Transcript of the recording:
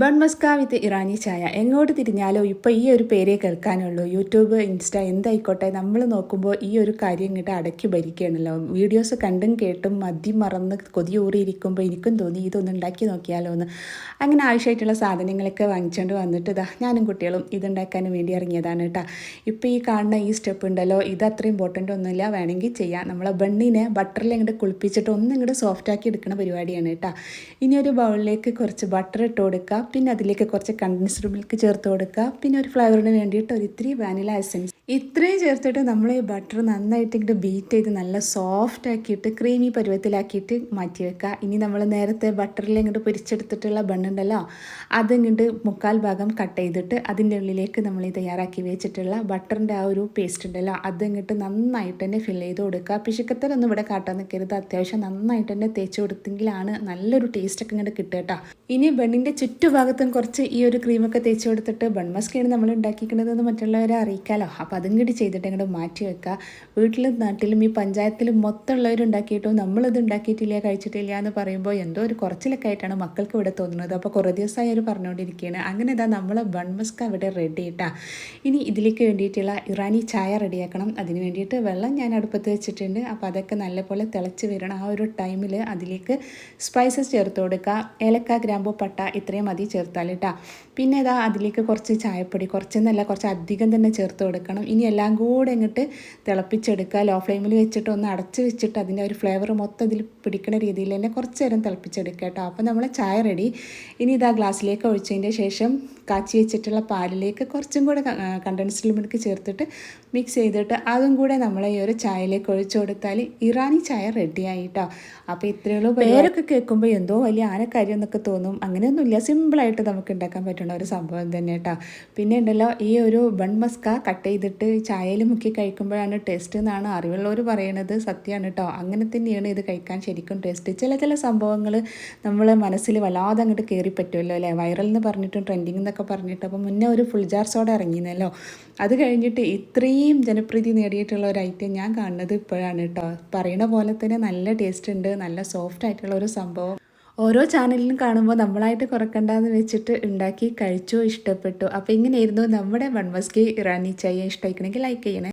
ബൺമസ്ക വിത്ത് ഇറാനി ചായ എങ്ങോട്ട് തിരിഞ്ഞാലോ ഇപ്പോൾ ഈ ഒരു പേരേ കേൾക്കാനുള്ളൂ. യൂട്യൂബ് ഇൻസ്റ്റ എന്തായിക്കോട്ടെ നമ്മൾ നോക്കുമ്പോൾ ഈ ഒരു കാര്യം ഇങ്ങോട്ട് അടക്കി ഭരിക്കുകയാണല്ലോ. വീഡിയോസ് കണ്ടും കേട്ടും മദ്യം മറന്ന് കൊതിയൂറിയിരിക്കുമ്പോൾ എനിക്കും തോന്നി ഇതൊന്ന് ഉണ്ടാക്കി നോക്കിയാലോ എന്ന് അങ്ങനെ ആവശ്യമായിട്ടുള്ള സാധനങ്ങളൊക്കെ വാങ്ങിച്ചുകൊണ്ട് വന്നിട്ട് ഇതാ ഞാനും കുട്ടികളും ഇതുണ്ടാക്കാൻ വേണ്ടി ഇറങ്ങിയതാണ് കേട്ടോ ഇപ്പോൾ ഈ കാണുന്ന ഈ സ്റ്റെപ്പ് ഉണ്ടല്ലോ ഇത് അത്ര ഇമ്പോർട്ടന്റ് ഒന്നുമില്ല. വേണമെങ്കിൽ ചെയ്യാം. നമ്മളെ ബണ്ണിനെ ബട്ടറിൽ ഇങ്ങോട്ട് കുളിപ്പിച്ചിട്ട് ഒന്നും ഇങ്ങോട്ട് സോഫ്റ്റ് ആക്കി എടുക്കുന്ന പരിപാടിയാണ് കേട്ടോ ഇനി ഒരു ബൗളിലേക്ക് കുറച്ച് ബട്ടർ ഇട്ട് കൊടുക്കുക പിന്നെ അതിലേക്ക് കുറച്ച് കണ്ടൻസ്ഡ് മിൽക്ക് ചേർത്ത് കൊടുക്കുക. പിന്നെ ഒരു ഫ്ലേവറിന് വേണ്ടിയിട്ട് ഒരു ഇത്തിരി വാനില എസൻസ് ഇത്രയും ചേർത്തിട്ട് നമ്മൾ ഈ ബട്ടർ നന്നായിട്ട് ഇങ്ങോട്ട് ബീറ്റ് ചെയ്ത് നല്ല സോഫ്റ്റ് ആക്കിയിട്ട് ക്രീമി പരുവത്തിലാക്കിയിട്ട് മാറ്റി വെക്കുക ഇനി നമ്മൾ നേരത്തെ ബട്ടറിൽ ഇങ്ങോട്ട് പൊരിച്ചെടുത്തിട്ടുള്ള ബണ്ണുണ്ടല്ലോ അതിങ്ങോട്ട് മുക്കാൽ ഭാഗം കട്ട് ചെയ്തിട്ട് അതിന്റെ ഉള്ളിലേക്ക് നമ്മൾ ഈ തയ്യാറാക്കി വെച്ചിട്ടുള്ള ബട്ടറിന്റെ ആ ഒരു പേസ്റ്റ് ഉണ്ടല്ലോ അതിങ്ങോട്ട് നന്നായിട്ട് തന്നെ ഫില്ല് ചെയ്ത് കൊടുക്കുക പിശുക്കത്തരൊന്നും ഇവിടെ കാട്ടാൻ നിൽക്കരുത് അത്യാവശ്യം നന്നായിട്ട് തന്നെ തേച്ച് കൊടുത്തെങ്കിലാണ് നല്ലൊരു ടേസ്റ്റൊക്കെ ഇങ്ങോട്ട് കിട്ടുക കേട്ടോ ഇനി ബണ്ണിന്റെ ചുറ്റുഭാഗത്തും കുറച്ച് ഈ ഒരു ക്രീമൊക്കെ തേച്ച് കൊടുത്തിട്ട് ബൺ നമ്മൾ ഉണ്ടാക്കിക്കുന്നതെന്ന് മറ്റുള്ളവരെ അറിയിക്കാമല്ലോ അപ്പോൾ അതും കൂടി ചെയ്തിട്ട് അങ്ങോട്ട് മാറ്റി വെക്കുക വീട്ടിലും നാട്ടിലും ഈ പഞ്ചായത്തിലും മൊത്തം നമ്മളത് ഉണ്ടാക്കിയിട്ടും? നമ്മളിത് ഉണ്ടാക്കിയിട്ടില്ല കഴിച്ചിട്ടില്ല എന്ന് പറയുമ്പോൾ എന്തോ ഒരു കുറച്ചിലൊക്കെ ആയിട്ടാണ് മക്കൾക്ക് ഇവിടെ തോന്നുന്നത്. അപ്പോൾ കുറേ ദിവസമായി അവർ പറഞ്ഞുകൊണ്ടിരിക്കുകയാണ് അങ്ങനെ ഇതാ നമ്മൾ വൺ മസ്ക് ഇവിടെ റെഡി ഇട്ടാ ഇനി ഇതിലേക്ക് വേണ്ടിയിട്ടുള്ള ഇറാനി ചായ റെഡിയാക്കണം. അതിന് വേണ്ടിയിട്ട് വെള്ളം ഞാൻ അടുപ്പത്ത് വെച്ചിട്ടുണ്ട്. അപ്പോൾ അതൊക്കെ നല്ലപോലെ തിളച്ച് വരണം. ആ ഒരു ടൈമിൽ അതിലേക്ക് സ്പൈസസ് ചേർത്ത് കൊടുക്കുക ഏലക്ക ഗ്രാമ്പു പട്ട ഇത്രയും മതി ചേർത്താൽ പിന്നെ ഇതാ അതിലേക്ക് കുറച്ച് ചായപ്പൊടി കുറച്ചെന്നല്ല കുറച്ച് അധികം തന്നെ ചേർത്ത് കൊടുക്കണം. ഇനി എല്ലാം കൂടെ ഇങ്ങോട്ട് തിളപ്പിച്ചെടുക്കുക. ലോ ഫ്ലെയിമിൽ വെച്ചിട്ട് ഒന്ന് അടച്ച് വെച്ചിട്ട് അതിന്റെ ഒരു ഫ്ലേവർ മൊത്തം ഇതിൽ പിടിക്കുന്ന രീതിയിൽ തന്നെ കുറച്ച് നേരം തിളപ്പിച്ചെടുക്കുക കേട്ടോ. അപ്പോൾ നമ്മൾ ചായ റെഡി. ഇനി ഇതാ ഗ്ലാസ്സിലേക്ക് ഒഴിച്ചതിന്റെ ശേഷം കാച്ചി വെച്ചിട്ടുള്ള പാലിലേക്ക് കുറച്ചും കൂടെ കണ്ടൻസ്ഡ് മിൽക്ക് ചേർത്തിട്ട് മിക്സ് ചെയ്തിട്ട് അതും കൂടെ നമ്മൾ ഈ ഒരു ചായയിലേക്ക് ഒഴിച്ചു കൊടുത്താൽ ഇറാനി ചായ റെഡിയായിട്ടോ അപ്പോൾ ഇത്രയുള്ള പേരൊക്കെ കേൾക്കുമ്പോൾ എന്തോ വലിയ ആനക്കാര്യം എന്നൊക്കെ തോന്നും. അങ്ങനെയൊന്നുമില്ല. സിമ്പിളായിട്ട് നമുക്ക് ഉണ്ടാക്കാൻ പറ്റുന്ന ഒരു സംഭവം തന്നെ കേട്ടോ. പിന്നെ ഉണ്ടല്ലോ ഈ ഒരു ബൺ മസ്ക കട്ട് ചെയ്തിട്ട് ചായയിൽ മുക്കി കഴിക്കുമ്പോഴാണ് ടേസ്റ്റ് എന്നാണ് അറിവുള്ളവർ പറയണത്. സത്യമാണ് കേട്ടോ അങ്ങനെ തന്നെയാണ് ഇത് കഴിക്കാൻ ശരിക്കും ടേസ്റ്റ് ചില ചില സംഭവങ്ങൾ നമ്മൾ മനസ്സിൽ വല്ലാതെ അങ്ങോട്ട് കയറി പറ്റുമല്ലോ അല്ലേ? വൈറൽ എന്ന് പറഞ്ഞിട്ടും ട്രെൻഡിങ് എന്നൊക്കെ പറഞ്ഞിട്ട് അപ്പോൾ മുന്നേ ഒരു ഫുൾ ജാർ സോഡ ഇറങ്ങിയെന്നല്ലോ അത് കഴിഞ്ഞിട്ട് ഇത്രയും ജനപ്രീതി നേടിയിട്ടുള്ള ഒരു ഐറ്റം ഞാൻ കാണുന്നത് ഇപ്പോഴാണ് കേട്ടോ പറയണ പോലെ തന്നെ നല്ല ടേസ്റ്റ് ഉണ്ട്. നല്ല സോഫ്റ്റ് ആയിട്ടുള്ള ഒരു സംഭവം. ഓരോ ചാനലിലും കാണുമ്പോൾ നമ്മളായിട്ട് കുറക്കണ്ടെന്ന് വെച്ചിട്ട് ഉണ്ടാക്കി കഴിച്ചു ഇഷ്ടപ്പെട്ടു? അപ്പോൾ ഇങ്ങനെയായിരുന്നു നമ്മുടെ വൺ മസ്കി ഇറാനി ചായ ഇഷ്ടമായിക്കണമെങ്കിൽ ലൈക്ക് ചെയ്യണേ.